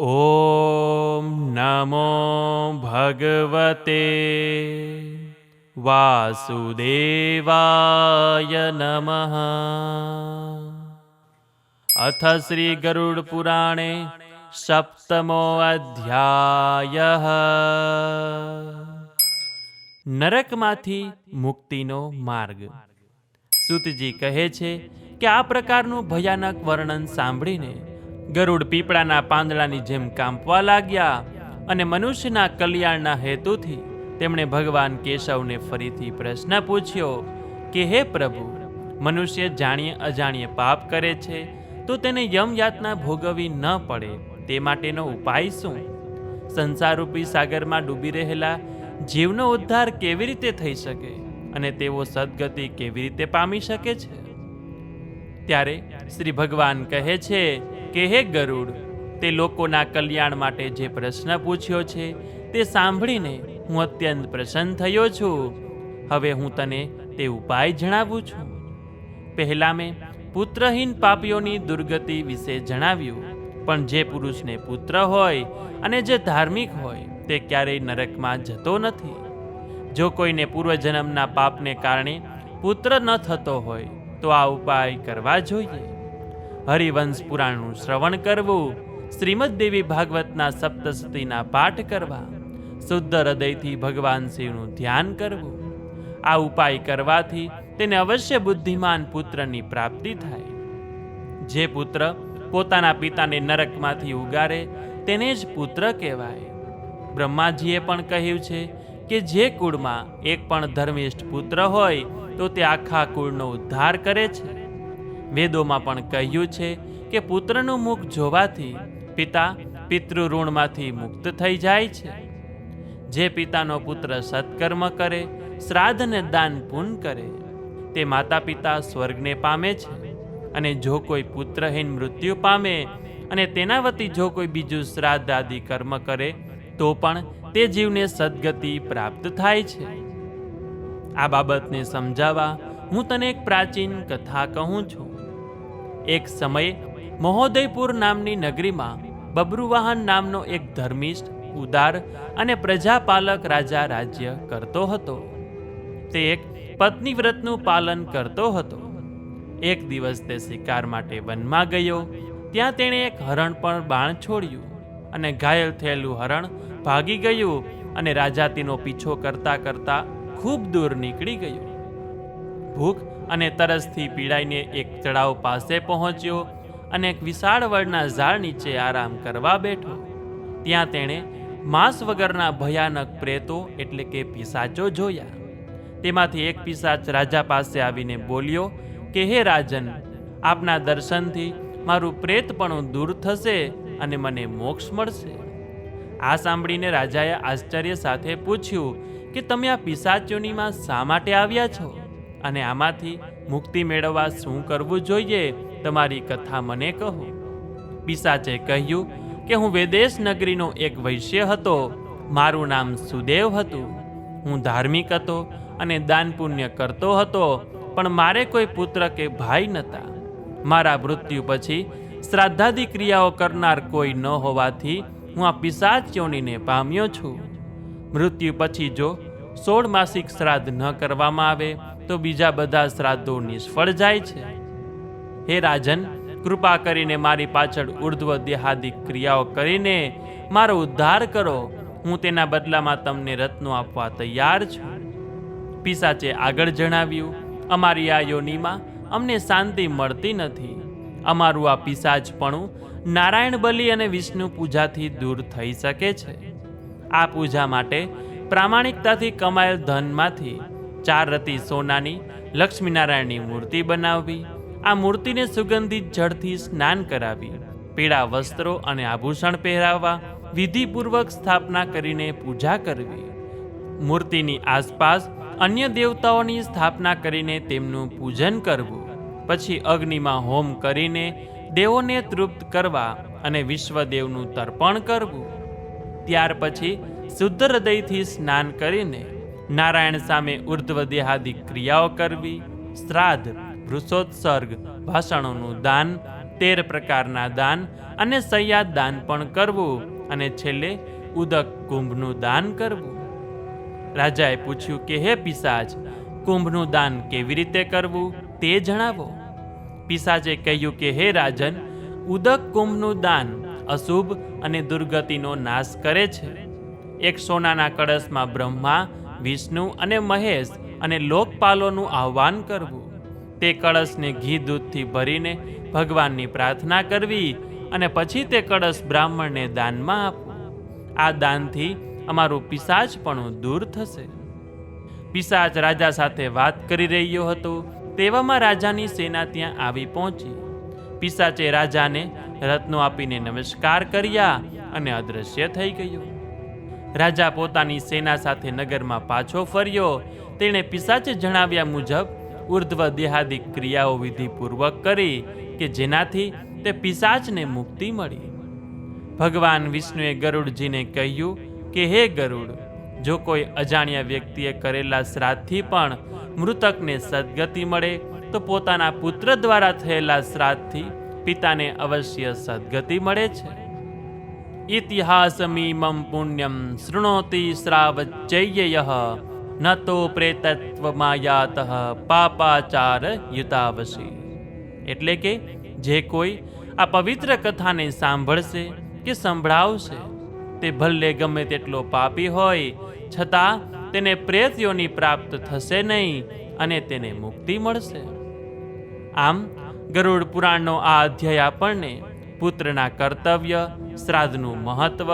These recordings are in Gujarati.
ॐ नमो भगवते वासुदेवाय नमः अथ श्रीगरुडपुराणे સપ્તમોઅધ્યાય નરકમાંથી મુક્તિનો માર્ગ સુતજી કહે છે કે આ પ્રકારનું ભયાનક વર્ણન સાંભળીને ગરુડ પીપળાના પાંદડાની જેમ કાંપવા લાગ્યા અને મનુષ્યના કલ્યાણના હેતુથી તેમણે ભગવાન કેશવને ફરીથી પ્રશ્ન પૂછ્યો કે, હે પ્રભુ, મનુષ્ય જાણીએ અજાણીએ પાપ કરે છે, તો તેને યમ યાતના ભોગવવી ન પડે, તે માટેનો ઉપાય શું? સંસારરૂપી સાગરમાં ડૂબી રહેલા જીવનો ઉદ્ધાર કેવી રીતે થઈ શકે અને તેઓ સદગતિ કેવી રીતે પામી શકે છે? ત્યારે શ્રી ભગવાન કહે છે કે હે ગરુડ? તે લોકોના કલ્યાણ માટે જે પ્રશ્ન પૂછ્યો છે, તે સાંભળીને હું અત્યંત પ્રસન્ન થયો છું. હવે હું તને તે ઉપાય જણાવું છું. પહેલા મેં પુત્રહીન પાપીઓની દુર્ગતિ વિશે જણાવ્યું, પણ જે પુરુષને પુત્ર હોય અને જે ધાર્મિક હોય, તે ક્યારેય નરકમાં જતો નથી. જો કોઈને પૂર્વજન્મના પાપને કારણે પુત્ર ન થતો હોય, તો આ ઉપાય કરવા જોઈએ. હરિવંશ પુરાણનું શ્રવણ કરવું, શ્રીમદ દેવી ભાગવતના સપ્તસતીના પાઠ કરવા, શુદ્ધ હૃદયથી ભગવાન શિવનું ધ્યાન કરવું. આ ઉપાય કરવાથી તેને અવશ્ય બુદ્ધિમાન પુત્રની પ્રાપ્તિ થાય. જે પુત્ર પોતાના પિતાને નરકમાંથી ઉગારે, તેને જ પુત્ર કહેવાય. બ્રહ્માજીએ પણ કહ્યું છે કે જે કુળમાં એક પણ ધર્મિષ્ઠ પુત્ર હોય, તો તે આખા કુળનો ઉદ્ધાર કરે છે. વેદોમાં પણ કહ્યું છે કે પુત્રનું મુખ જોવાથી પિતા પિતૃઋણમાંથી મુક્ત થઈ જાય છે. જે પિતાનો પુત્ર સત્કર્મ કરે શ્રાદ્ધ અને દાન પૂન કરે, તે માતા પિતા સ્વર્ગને પામે છે. અને જો કોઈ પુત્રહીન મૃત્યુ પામે અને તેના વતી જો કોઈ બીજું શ્રાદ્ધ આદિ કર્મ કરે, તો પણ તે જીવને સદગતિ પ્રાપ્ત થાય છે. આ બાબતને સમજાવવા હું તને એક પ્રાચીન કથા કહું છું. એક સમયે મહોદયપુર નામની નગરીમાં બબ્રુવાહન નામનો એક ધર્મિષ્ઠ, ઉદાર અને પ્રજાપાલક રાજા રાજ્ય કરતો હતો. તે એક પત્નીવ્રતનું પાલન કરતો હતો. એક દિવસ તે શિકાર માટે વનમાં ગયો. ત્યાં તેણે એક હરણ પર બાણ છોડ્યું અને ઘાયલ થયેલું હરણ ભાગી ગયું અને રાજા તેનો પીછો કરતા કરતા ખૂબ દૂર નીકળી ગયું. ભૂખ અને તરસથી પીડાઈને એક તળાવ પાસે પહોંચ્યો અને એક વિશાળ વડના ઝાડ નીચે આરામ કરવા બેઠો. ત્યાં તેણે માંસ વગરના ભયાનક પ્રેતો એટલે કે પિશાચો જોયા. તેમાંથી એક પિસાચ રાજા પાસે આવીને બોલ્યો, કે હે રાજન, આપના દર્શનથી મારું પ્રેતપણું દૂર થશે અને મને મોક્ષ મળશે. આ સાંભળીને રાજાએ આશ્ચર્ય સાથે પૂછ્યું કે, તમે આ પિશાચોનીમાં શા માટે આવ્યા છો? અને આમાંથી મુક્તિ મેળવવા શું કરવું જોઈએ તમારી કથા મને કહો. પિશાચે કહ્યું કે હું વેદેશ નગરીનો એક વૈશ્ય હતો. મારું નામ સુદેવ હતું. હું ધાર્મિક હતો અને દાન પુણ્ય કરતો હતો, પણ મારે કોઈ પુત્ર કે ભાઈ નહોતા. મારા મૃત્યુ પછી શ્રાદ્ધાદી ક્રિયાઓ કરનાર કોઈ ન હોવાથી હું આ પિશાચ યોનીને પામ્યો છું. મૃત્યુ પછી જો સોળ માસિક શ્રાદ્ધ ન કરવામાં આવે તો બીજા બધા શ્રાદ્ધો નિષ્ફળ જાય છે. હે રાજન, કૃપા કરીને મારી પાછળ ઉર્ધ્વ દેહાદિક ક્રિયાઓ કરીને મારો ઉદ્ધાર કરો. હું તેના બદલામાં તમને રત્નો આપવા તૈયાર છું. પિસાચે આગળ જણાવ્યું, અમારી આ યોનિમાં અમને શાંતિ મળતી નથી. અમારું આ પિસાચપણું નારાયણ બલિ અને વિષ્ણુ પૂજાથી દૂર થઈ શકે છે. આ પૂજા માટે પ્રામાણિકતાથી કમાયેલ ધનમાંથી ચાર રતી સોનાની, લક્ષ્મીનારાયણની મૂર્તિ બનાવવી, આ મૂર્તિને સુગંધિત જળથી સ્નાન કરાવી, પીળા વસ્ત્રો અને આભૂષણ પહેરાવવા, વિધિપૂર્વક સ્થાપના કરીને પૂજા કરવી. મૂર્તિની આસપાસ અન્ય દેવતાઓની સ્થાપના કરીને તેમનું પૂજન કરવું. પછી અગ્નિમાં હોમ કરીને દેવોને તૃપ્ત કરવા અને વિશ્વદેવનું તર્પણ કરવું. ત્યાર પછી શુદ્ધ હૃદયથી સ્નાન કરીને નારાયણ સામે ઉર્ધ્વ દેહાદી ક્રિયાઓ કરવી, શ્રાદ્ધ, વૃષોત્સર્ગ, ભાષણોનું દાન, તેર પ્રકારના દાન અને સૈયાદ દાન પણ કરવું અને છેલ્લે ઉદક કુંભનું દાન કરવું. રાજાએ પૂછ્યું કે, હે પિસાજ કુંભનું દાન કેવી રીતે કરવું તે જણાવો. પિસાજે કહ્યું કે, હે રાજન, ઉદક કુંભનું દાન અશુભ અને દુર્ગતિનો નાશ કરે છે. એક સોનાના કળશમાં બ્રહ્મા વિષ્ણુ અને મહેશ અને લોકપાલોનું આહ્વાન કરવું. તે કળશને ઘી દૂધથી ભરીને ભગવાનની પ્રાર્થના કરવી અને પછી તે કળશ બ્રાહ્મણને દાનમાં આપવું. આ દાનથી અમારું પિશાચપણું દૂર થશે. પિશાચ રાજા સાથે વાત કરી રહ્યો હતો. તેવામાં રાજાની સેના ત્યાં આવી પહોંચી. પિશાચે રાજાને રત્નો આપીને નમસ્કાર કર્યા અને અદૃશ્ય થઈ ગયો. રાજા પોતાની સેના સાથે નગરમાં પાછો ફર્યો. તેણે પિસાચે જણાવ્યા મુજબ, ઉર્ધ્વ દેહાદિક ક્રિયાઓ વિધિપૂર્વક કરી કે જેનાથી તે પિશાચને મુક્તિ મળી. ભગવાન વિષ્ણુએ ગરુડજીને કહ્યું કે, હે ગરુડ, જો કોઈ અજાણ્યા વ્યક્તિએ કરેલા શ્રાદ્ધથી પણ મૃતકને સદગતિ મળે, તો પોતાના પુત્ર દ્વારા થયેલા શ્રાદ્ધથી પિતાને અવશ્ય સદગતિ મળે છે. ઇતિહાસમીમમ પુણ્યમ શૃણોતિ શ્રાવચૈયય ન તો પ્રેતત્વમાયાત પાપાચાર યુતાવશી એટલે કે જે કોઈ આ પવિત્ર કથાને સાંભળશે કે સંભળાવશે, તે ભલે ગમે તેટલો પાપી હોય, છતાં તેને પ્રેતયોની પ્રાપ્ત થશે નહીં અને તેને મુક્તિ મળશે. આમ ગરુડ પુરાણનો આ અધ્યાય આપણને પુત્રના કર્તવ્ય, શ્રાદ્ધનું મહત્વ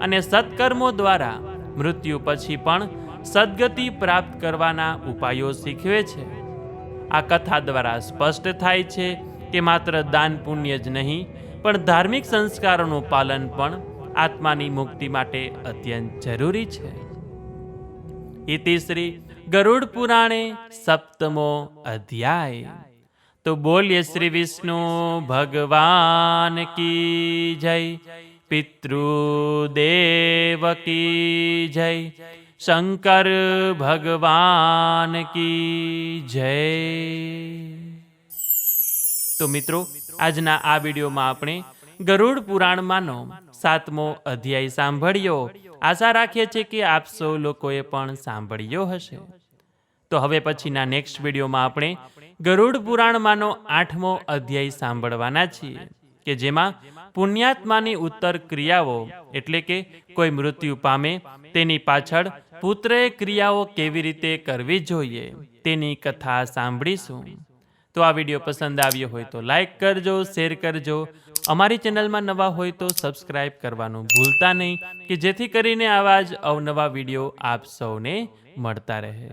અને સત્કર્મો દ્વારા મૃત્યુ પછી પણ સદગતિ પ્રાપ્ત કરવાના ઉપાયો શીખવે છે. આ કથા દ્વારા સ્પષ્ટ થાય છે કે માત્ર દાન પુણ્ય જ નહીં, પણ ધાર્મિક સંસ્કારોનું પાલન પણ આત્માની મુક્તિ માટે અત્યંત જરૂરી છે. ઇતિ શ્રી ગરુડ પુરાણે સપ્તમો અધ્યાય. તો બોલીએ શ્રી વિષ્ણુ, ભગવાન કી જય, પિતૃદેવ કી જય, શંકર ભગવાન કી જય. તો મિત્રો, આજના આ વિડીયોમાં આપણે ગરુડ પુરાણમાંનો સાતમો અધ્યાય સાંભળ્યો. આશા રાખીએ છીએ કે આપ સૌ લોકોએ પણ સાંભળ્યો હશે. તો હવે પછીના નેક્સ્ટ વિડીયોમાં આપણે ગરુડ પુરાણમાંનો આઠમો અધ્યાય સાંભળવાના છીએ, કે જેમાં પુણ્યાત્માની ઉત્તર ક્રિયાઓ એટલે કે કોઈ મૃત્યુ પામે તેની પાછળ પુત્રએ ક્રિયાઓ કેવી રીતે કરવી જોઈએ તેની કથા સાંભળીશું. તો આ વીડિયો પસંદ આવ્યો હોય તો લાઈક કરજો શેર કરજો. અમારી ચેનલમાં નવા હોય તો સબસ્ક્રાઈબ કરવાનું ભૂલતા નહીં, કે જેથી કરીને આવા જ અવનવા વીડિયો આપ સૌને મળતા રહે.